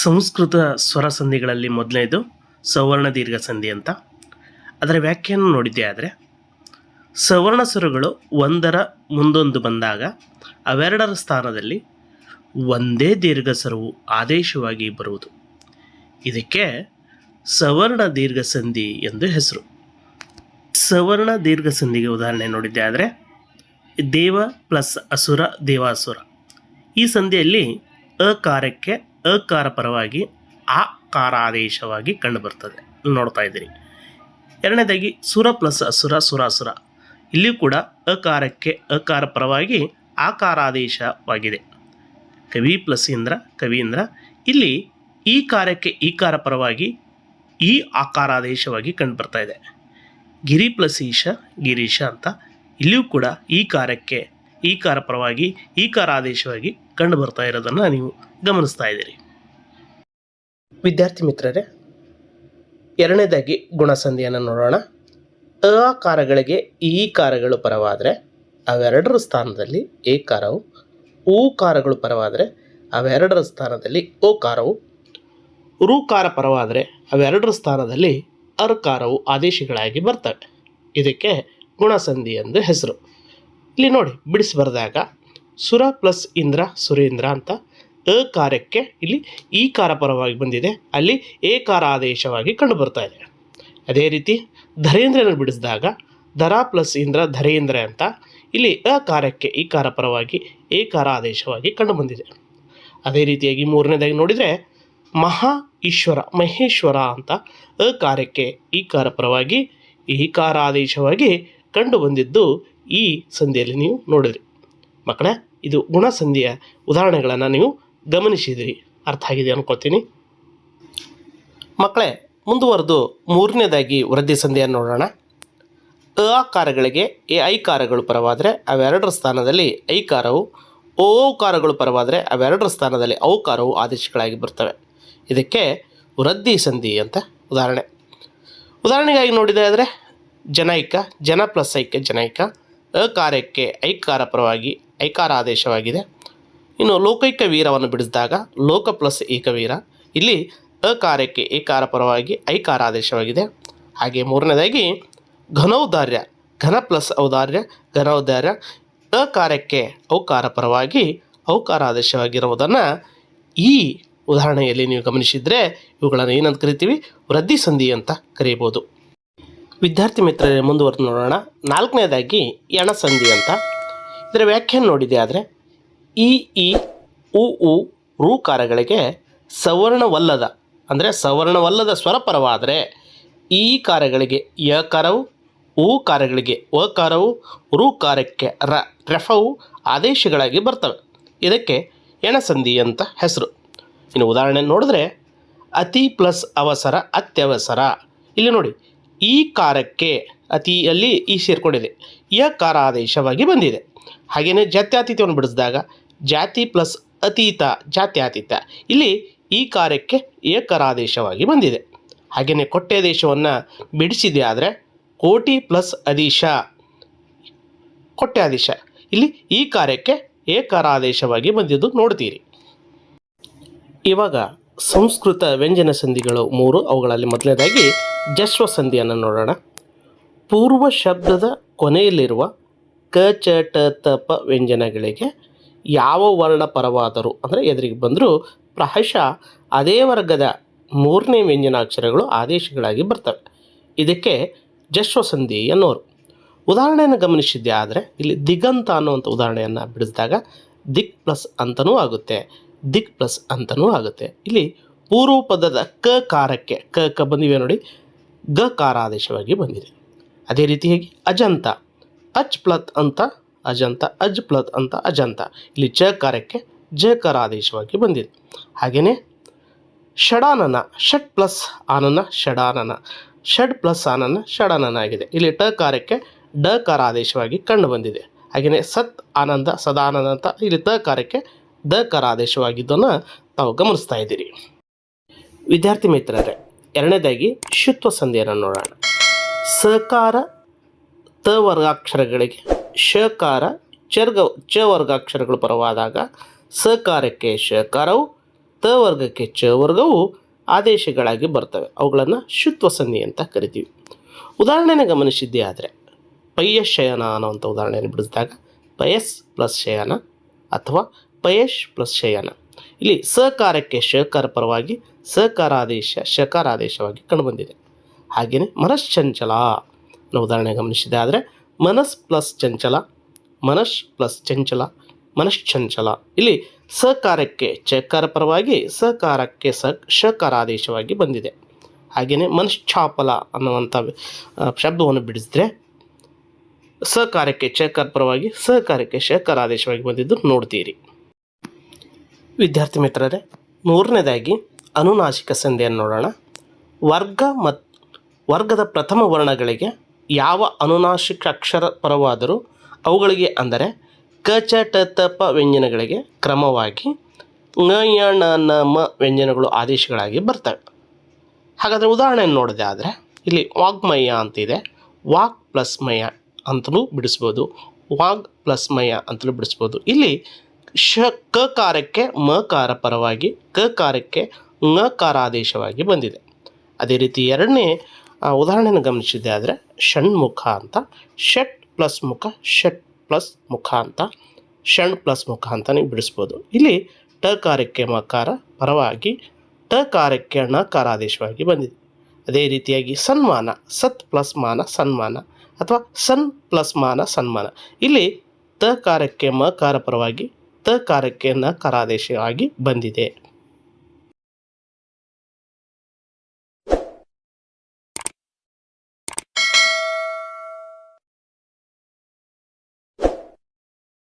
ಸಂಸ್ಕೃತ ಸ್ವರ ಸಂಧಿಗಳಲ್ಲಿ ಮೊದಲನೇದು ಸವರ್ಣ ದೀರ್ಘ ಸಂಧಿ ಅಂತ. ಅದರ ವ್ಯಾಖ್ಯಾನ ನೋಡಿದ್ದೆ ಆದರೆ, ಸವರ್ಣ ಸ್ವರಗಳು ಒಂದರ ಮುಂದೊಂದು ಬಂದಾಗ ಅವೆರಡರ ಸ್ಥಾನದಲ್ಲಿ ಒಂದೇ ದೀರ್ಘ ಸ್ವರವು ಆದೇಶವಾಗಿ ಬರುವುದು. ಇದಕ್ಕೆ ಸವರ್ಣ ದೀರ್ಘ ಸಂಧಿ ಎಂದು ಹೆಸರು. ಸವರ್ಣ ದೀರ್ಘ ಸಂಧಿಗೆ ಉದಾಹರಣೆ ನೋಡಿದ್ದೆ ಆದರೆ, ದೇವ ಪ್ಲಸ್ ಅಸುರ ದೇವಾಸುರ. ಈ ಸಂಧಿಯಲ್ಲಿ ಅಕಾರಕ್ಕೆ ಅಕಾರ ಪರವಾಗಿ ಆ ಕಾರಾದೇಶವಾಗಿ ಕಂಡುಬರ್ತದೆ. ನೋಡ್ತಾ ಇದ್ದೀರಿ. ಎರಡನೇದಾಗಿ ಸುರ ಪ್ಲಸ್ ಅಸುರ ಸುರಾಸುರ ಇಲ್ಲಿಯೂ ಕೂಡ ಅಕಾರಕ್ಕೆ ಅಕಾರ ಪರವಾಗಿ ಆಕಾರಾದೇಶವಾಗಿದೆ. ಕವಿ ಪ್ಲಸ್ ಇಂದ್ರ ಕವೀಂದ್ರ ಇಲ್ಲಿ ಈ ಕಾರ್ಯಕ್ಕೆ ಕಾರ ಪರವಾಗಿ ಈ ಆಕಾರಾದೇಶವಾಗಿ ಕಂಡುಬರ್ತಾ ಇದೆ. ಗಿರಿ ಪ್ಲಸ್ ಈಶ, ಗಿರೀಶ ಅಂತ. ಇಲ್ಲಿಯೂ ಕೂಡ ಈ ಕಾರ್ಯಕ್ಕೆ ಈ ಕಾರ ಪರವಾಗಿ ಈ ಕಾರ ಆದೇಶವಾಗಿ ಕಂಡು ಬರ್ತಾ ಇರೋದನ್ನು ನೀವು ಗಮನಿಸ್ತಾ ಇದ್ದೀರಿ. ವಿದ್ಯಾರ್ಥಿ ಮಿತ್ರರೇ, ಎರಡನೇದಾಗಿ ಗುಣಸಂಧಿಯನ್ನು ನೋಡೋಣ. ಅ ಕಾರಗಳಿಗೆ ಈ ಕಾರಗಳು ಪರವಾದರೆ ಅವೆರಡರ ಸ್ಥಾನದಲ್ಲಿ ಏ ಕಾರವು ಊ ಕಾರಗಳು ಪರವಾದರೆ ಅವೆರಡರ ಸ್ಥಾನದಲ್ಲಿ ಓ ಕಾರವು ರುಕಾರ ಪರವಾದರೆ ಅವೆರಡರ ಸ್ಥಾನದಲ್ಲಿ ಅರ್ಕಾರವು ಆದೇಶಗಳಾಗಿ ಬರ್ತವೆ. ಇದಕ್ಕೆ ಗುಣಸಂಧಿ ಎಂದು ಹೆಸರು. ಇಲ್ಲಿ ನೋಡಿ, ಬಿಡಿಸಿ ಬರೆದಾಗ ಸುರ ಪ್ಲಸ್ ಇಂದ್ರ, ಸುರೇಂದ್ರ ಅಂತ ಅ ಕಾರ್ಯಕ್ಕೆ ಇಲ್ಲಿ ಈ ಕಾರ ಪರವಾಗಿ ಬಂದಿದೆ. ಅಲ್ಲಿ ಏಕಾರ ಆದೇಶವಾಗಿ ಕಂಡು ಬರ್ತಾ ಇದೆ. ಅದೇ ರೀತಿ ಧರೇಂದ್ರನ ಬಿಡಿಸಿದಾಗ ಧರ ಪ್ಲಸ್ ಇಂದ್ರ, ಧರೇಂದ್ರ ಅಂತ ಇಲ್ಲಿ ಅ ಕಾರ್ಯಕ್ಕೆ ಈ ಕಾರ ಪರವಾಗಿ ಏಕಾರ ಆದೇಶವಾಗಿ ಕಂಡು ಬಂದಿದೆ. ಅದೇ ರೀತಿಯಾಗಿ ಮೂರನೇದಾಗಿ ನೋಡಿದರೆ ಮಹಾ ಈಶ್ವರ, ಮಹೇಶ್ವರ ಅಂತ ಅ ಕಾರ್ಯಕ್ಕೆ ಈ ಕಾರ ಪರವಾಗಿ ಈ ಕಾರ ಆದೇಶವಾಗಿ ಕಂಡು ಬಂದಿದ್ದು ಈ ಸಂಧಿಯಲ್ಲಿ ನೀವು ನೋಡಿದ್ರಿ. ಮಕ್ಕಳೇ, ಇದು ಗುಣಸಂಧಿಯ ಉದಾಹರಣೆಗಳನ್ನು ನೀವು ಗಮನಿಸಿದಿರಿ. ಅರ್ಥ ಆಗಿದೆ ಅನ್ಕೋತೀನಿ. ಮಕ್ಕಳೇ, ಮುಂದುವರೆದು ಮೂರನೇದಾಗಿ ವೃದ್ಧಿ ಸಂಧಿಯನ್ನು ನೋಡೋಣ. ಅ ಕಾರಗಳಿಗೆ ಎ ಐಕಾರಗಳು ಪರವಾದರೆ ಅವೆರಡರ ಸ್ಥಾನದಲ್ಲಿ ಐಕಾರವು ಓಕಾರಗಳು ಪರವಾದರೆ ಅವೆರಡರ ಸ್ಥಾನದಲ್ಲಿ ಔಕಾರವು ಆದೇಶಗಳಾಗಿ ಬರ್ತವೆ. ಇದಕ್ಕೆ ವೃದ್ಧಿ ಸಂಧಿ ಅಂತ ಉದಾಹರಣೆ. ಉದಾಹರಣೆಗಾಗಿ ನೋಡಿದೆ ಆದರೆ, ಜನೈಕ, ಜನ ಪ್ಲಸ್ ಐಕ್ಯ ಜನೈಕ. ಅಕಾರ್ಯಕ್ಕೆ ಐಕಾರ ಪರವಾಗಿ, ಐಕಾರ ಆದೇಶವಾಗಿದೆ. ಇನ್ನು ಲೋಕೈಕ ವೀರವನ್ನು ಬಿಡಿಸಿದಾಗ, ಲೋಕ ಪ್ಲಸ್ ಏಕವೀರ. ಇಲ್ಲಿ ಅಕಾರ್ಯಕ್ಕೆ ಏಕಾರ ಪರವಾಗಿ, ಐಕಾರ ಆದೇಶವಾಗಿದೆ. ಹಾಗೆ ಮೂರನೇದಾಗಿ ಘನೌದಾರ್ಯ ಘನ ಪ್ಲಸ್ ಔದಾರ್ಯ ಘನೌದಾರ್ಯ ಅಕಾರ್ಯಕ್ಕೆ ಔಕಾರ ಪರವಾಗಿ, ಔಕಾರ ಆದೇಶವಾಗಿರುವುದನ್ನು ಈ ಉದಾಹರಣೆಯಲ್ಲಿ ನೀವು ಗಮನಿಸಿದರೆ ಇವುಗಳನ್ನು ಏನಂತ ಕರಿತೀವಿ? ವೃದ್ಧಿ ಸಂಧಿ ಅಂತ ಕರೀಬೋದು. ವಿದ್ಯಾರ್ಥಿ ಮಿತ್ರರೇ, ಮುಂದುವರೆದು ನೋಡೋಣ. ನಾಲ್ಕನೇದಾಗಿ ಎಣಸಂಧಿ ಅಂತ. ಇದರ ವ್ಯಾಖ್ಯಾನ ನೋಡಿದೆ ಆದರೆ, ಈ ಈ, ಉ ಉ ಋಕಾರಗಳಿಗೆ ಸವರ್ಣವಲ್ಲದ, ಅಂದರೆ ಸವರ್ಣವಲ್ಲದ ಸ್ವರಪರವಾದರೆ ಈ ಕಾರಗಳಿಗೆ ಯಕಾರವು ಉ ಕಾರವು ಒಕಾರವು ಋಕಾರಕ್ಕೆ ರ, ರೆಫವು ಆದೇಶಗಳಾಗಿ ಬರ್ತವೆ. ಇದಕ್ಕೆ ಎಣಸಂಧಿ ಅಂತ ಹೆಸರು. ಇನ್ನು ಉದಾಹರಣೆ ನೋಡಿದ್ರೆ, ಅತಿ ಪ್ಲಸ್ ಅವಸರ ಅತ್ಯವಸರ. ಇಲ್ಲಿ ನೋಡಿ ಈ ಕಾರಕ್ಕೆ ಅತಿಯಲ್ಲಿ ಈ ಸೇರಿಕೊಂಡಿದೆ. ಯ ಕಾರ ಆದೇಶವಾಗಿ ಬಂದಿದೆ ಹಾಗೆಯೇ ಜಾತ್ಯಾತೀತವನ್ನು ಬಿಡಿಸಿದಾಗ ಜಾತಿ ಪ್ಲಸ್ ಅತೀತ ಜಾತ್ಯಾತೀತ ಇಲ್ಲಿ ಈ ಕಾರ್ಯಕ್ಕೆ ಏಕರಾದೇಶವಾಗಿ ಬಂದಿದೆ. ಹಾಗೆಯೇ ಕೊಟ್ಯಾದೇಶವನ್ನು ಬಿಡಿಸಿದೆ ಆದರೆ ಕೋಟಿ ಪ್ಲಸ್ ಅದೀಶ ಆದೇಶ ಇಲ್ಲಿ ಈ ಕಾರ್ಯಕ್ಕೆ ಏಕರಾದೇಶವಾಗಿ ಬಂದಿದ್ದು ನೋಡ್ತೀರಿ. ಇವಾಗ ಸಂಸ್ಕೃತ ವ್ಯಂಜನ ಸಂಧಿಗಳು ಮೂರು, ಅವುಗಳಲ್ಲಿ ಮೊದಲನೇದಾಗಿ ಜಶ್ವ ಸಂಧಿಯನ್ನು ನೋಡೋಣ. ಪೂರ್ವ ಶಬ್ದದ ಕೊನೆಯಲ್ಲಿರುವ ಕ, ಚ, ಟ, ತ ವ್ಯಂಜನಗಳಿಗೆ ಯಾವ ವರ್ಣ ಪರವಾದರೂ, ಅಂದರೆ ಎದುರಿಗೆ ಬಂದರೂ ಪ್ರಾಯಶಃ ಅದೇ ವರ್ಗದ ಮೂರನೇ ವ್ಯಂಜನಾಕ್ಷರಗಳು ಆದೇಶಗಳಾಗಿ ಬರ್ತವೆ. ಇದಕ್ಕೆ ಜಶ್ವ ಸಂಧಿ ಅನ್ನೋರು ಉದಾಹರಣೆಯನ್ನು ಗಮನಿಸಿದ್ದೆ ಆದರೆ ಇಲ್ಲಿ ದಿಗಂತ ಅನ್ನುವಂಥ ಉದಾಹರಣೆಯನ್ನು ಬಿಡಿಸಿದಾಗ ದಿಕ್ ಪ್ಲಸ್ ಅಂತಲೂ ಆಗುತ್ತೆ. ದಿಕ್ ಪ್ಲಸ್ ಅಂತನೂ ಆಗುತ್ತೆ. ಇಲ್ಲಿ ಪೂರ್ವ ಪದದ ಕ ಕಾರಕ್ಕೆ, ಕ ಕ ಬಂದಿವೆ ನೋಡಿ. ಗ ಕಾರ ಆದೇಶವಾಗಿ ಬಂದಿದೆ. ಅದೇ ರೀತಿಯಾಗಿ ಅಜಂತ. ಅಚ್ ಪ್ಲತ್ ಅಂತ ಅಜಂತ, ಅಜ್ ಪ್ಲತ್ ಅಂತ ಅಜಂತ. ಇಲ್ಲಿ ಚ ಕಾರಕ್ಕೆ ಜ ಕಾರ ಆದೇಶವಾಗಿ ಬಂದಿದೆ. ಹಾಗೆಯೇ ಷಡಾನನ, ಷಟ್ ಪ್ಲಸ್ ಆನನ, ಷಡಾನನ. ಷಡ್ ಪ್ಲಸ್ ಆನನ, ಷಡಾನನ ಆಗಿದೆ. ಇಲ್ಲಿ ಟ ಕಾರ್ಯಕ್ಕೆ ಡ ಕಾರ ಆದೇಶವಾಗಿ ಕಂಡು ಬಂದಿದೆ. ಹಾಗೆಯೇ ಸತ್ ಆನಂದ, ಸದಾನಂದ ಅಂತ ಇಲ್ಲಿ ತ ಕಾರ್ಯಕ್ಕೆ ದ ಕಾರ ಆದೇಶವಾಗಿದ್ದನ್ನು ನಾವು ಗಮನಿಸ್ತಾ ಇದ್ದೀರಿ. ವಿದ್ಯಾರ್ಥಿ ಮಿತ್ರರೇ, ಎರಡನೇದಾಗಿ ಶುತ್ವ ಸಂಧಿಯನ್ನು ನೋಡೋಣ. ಸಕಾರ ತ ವರ್ಗಾಕ್ಷರಗಳಿಗೆ, ಶಕಾರ ಚರ್ಗ ಚ ವರ್ಗಾಕ್ಷರಗಳು ಪರವಾದಾಗ ಸಕಾರಕ್ಕೆ ಶಕಾರವು, ತ ವರ್ಗಕ್ಕೆ ಚ ವರ್ಗವು ಆದೇಶಗಳಾಗಿ ಬರ್ತವೆ. ಅವುಗಳನ್ನು ಶುತ್ವ ಸಂಧಿ ಅಂತ ಕರಿತೀವಿ. ಉದಾಹರಣೆನ ಗಮನಿಸಿದ್ದೇ ಆದರೆ ಪಯ್ಯಶಯನ ಶಯನ ಅನ್ನುವಂಥ ಉದಾಹರಣೆಯನ್ನು ಬಿಡಿಸಿದಾಗ, ಪಯಸ್ ಪ್ಲಸ್ ಶಯನ ಅಥವಾ ಪಯಶ್ ಪ್ಲಸ್ ಶಯನ ಇಲ್ಲಿ ಸಕಾರಕ್ಕೆ ಶಕಾರ ಪರವಾಗಿ ಸಕಾರಾದೇಶ ಶಕಾರಾದೇಶವಾಗಿ ಕಂಡುಬಂದಿದೆ. ಹಾಗೆಯೇ ಮನಶ್ಚಂಚಲ ಅನ್ನೋ ಉದಾಹರಣೆ ಗಮನಿಸಿದೆ. ಆದರೆ ಮನಸ್ ಪ್ಲಸ್ ಚಂಚಲ ಮನಶ್ ಪ್ಲಸ್ ಚಂಚಲ ಮನಶ್ಚಂಚಲ ಇಲ್ಲಿ ಸಕಾರಕ್ಕೆ ಚಕಾರ ಪರವಾಗಿ ಸಕಾರಕ್ಕೆ ಸ ಶಕಾರಾದೇಶವಾಗಿ ಬಂದಿದೆ. ಹಾಗೆಯೇ ಮನಶ್ಚಾಪಲ ಅನ್ನುವಂಥ ಶಬ್ದವನ್ನು ಬಿಡಿಸಿದ್ರೆ ಸಕಾರಕ್ಕೆ ಚಕಾರ ಪರವಾಗಿ ಸಕಾರಕ್ಕೆ ಶಕಾರಾದೇಶವಾಗಿ ಬಂದಿದ್ದು ನೋಡ್ತೀರಿ. ವಿದ್ಯಾರ್ಥಿ ಮಿತ್ರರೇ, ಮೂರನೇದಾಗಿ ಅನುನಾಶಿಕ ಸಂಧಿಯನ್ನು ನೋಡೋಣ. ವರ್ಗ ಮತ್ತು ವರ್ಗದ ಪ್ರಥಮ ವರ್ಣಗಳಿಗೆ ಯಾವ ಅನುನಾಶಿಕ ಅಕ್ಷರ ಪರವಾದರೂ ಅವುಗಳಿಗೆ ಅಂದರೆ ಕ, ಚ, ಟ, ತ ವ್ಯಂಜನಗಳಿಗೆ ಕ್ರಮವಾಗಿ ನ ಯ, ಣ, ನ, ಮ ವ್ಯಂಜನಗಳು ಆದೇಶಗಳಾಗಿ ಬರ್ತವೆ. ಹಾಗಾದರೆ ಉದಾಹರಣೆಯನ್ನು ನೋಡಿದೆ ಆದರೆ, ಇಲ್ಲಿ ವಾಗ್ಮಯ ಅಂತಿದೆ. ವಾಕ್ ಪ್ಲಸ್ ಮಯ ಅಂತಲೂ ಬಿಡಿಸ್ಬೋದು. ವಾಗ್ ಪ್ಲಸ್ ಮಯ ಅಂತಲೂ ಬಿಡಿಸ್ಬೋದು. ಇಲ್ಲಿ ಶ, ಕ ಕಾರಕ್ಕೆ ಮ ಕಾರ ಪರವಾಗಿ ಕ ಕಾರಕ್ಕೆ ಣ ಕಾರ ಆದೇಶವಾಗಿ ಬಂದಿದೆ. ಅದೇ ರೀತಿ ಎರಡನೇ ಉದಾಹರಣೆಯನ್ನು ಗಮನಿಸಿದೆ ಆದರೆ ಷಣ್ಮುಖ ಅಂತ, ಷಟ್ ಪ್ಲಸ್ ಮುಖ, ಷಟ್ ಪ್ಲಸ್ ಮುಖ ಅಂತ, ಷಣ್ ಪ್ಲಸ್ ಮುಖ ಅಂತ ನೀವು ಬಿಡಿಸ್ಬೋದು. ಇಲ್ಲಿ ಟ ಕಾರ್ಯಕ್ಕೆ ಮಕಾರ ಪರವಾಗಿ ಟ ಕಾರಕ್ಕೆ ಣಕಾರ ಆದೇಶವಾಗಿ ಬಂದಿದೆ. ಅದೇ ರೀತಿಯಾಗಿ ಸನ್ಮಾನ, ಸತ್ ಪ್ಲಸ್ ಮಾನ, ಸನ್ಮಾನ, ಅಥವಾ ಸನ್ ಪ್ಲಸ್ ಮಾನ, ಸನ್ಮಾನ. ಇಲ್ಲಿ ತ ಕಾರಕ್ಕೆ ಮ ಕಾರ ಪರವಾಗಿ ತ ಕಾರ್ಯಕ್ಕೆ ನ ಕರಾದೇಶವಾಗಿ ಬಂದಿದೆ.